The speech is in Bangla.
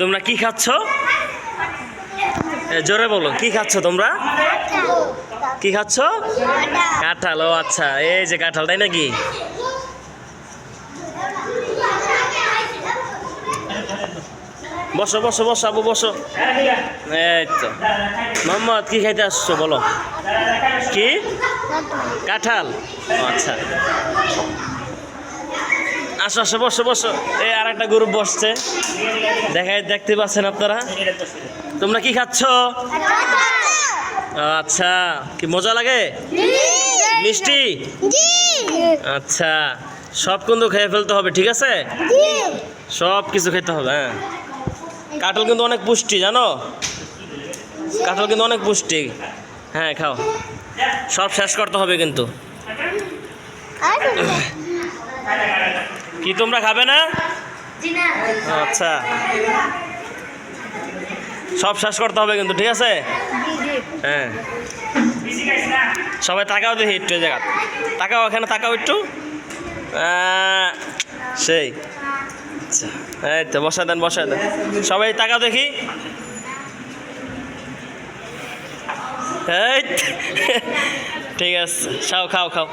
তোমরা কি খাচ্ছ? জোরে বলো, কি খাচ্ছ তোমরা? কি খাচ্ছ? কাঁঠাল, ও আচ্ছা এই যে কাঁঠাল, তাই নাকি? বসো বসো বসো, আবু, বসো। এই তো। মোহাম্মদ, কি খাইতে আসছো, বলো। কি? কাঁঠাল। আচ্ছা। আসো আসো, বসো বসো। এই আর একটা গ্রুপ বসছে। দেখাই, দেখতে পাচ্ছেন আপনারা? তোমরা কি খাচ্ছ? আচ্ছা কি মজা লাগে? মিষ্টি? আচ্ছা সব কিন্তু খেয়ে ফেলতে হবে, ঠিক আছে? সব কিছু খেতে হবে হ্যাঁ। কাঁঠাল কিন্তু অনেক পুষ্টি, জানো? কাঁঠাল কিন্তু অনেক পুষ্টি। হ্যাঁ খাও। সব শেষ করতে হবে কিন্তু। কি তোমরা খাবে না? আচ্ছা। সব শেষ করতে হবে কিন্তু, ঠিক আছে? হ্যাঁ। সবাই তাকাও দেখি একটু জায়গা। তাকাও এখানে, তাকাও একটু। সেই। আচ্ছা এই তো বসা দেন বসা দেন। সবাই তাকাও দেখি। ঠিক আছে, খাও খাও খাও।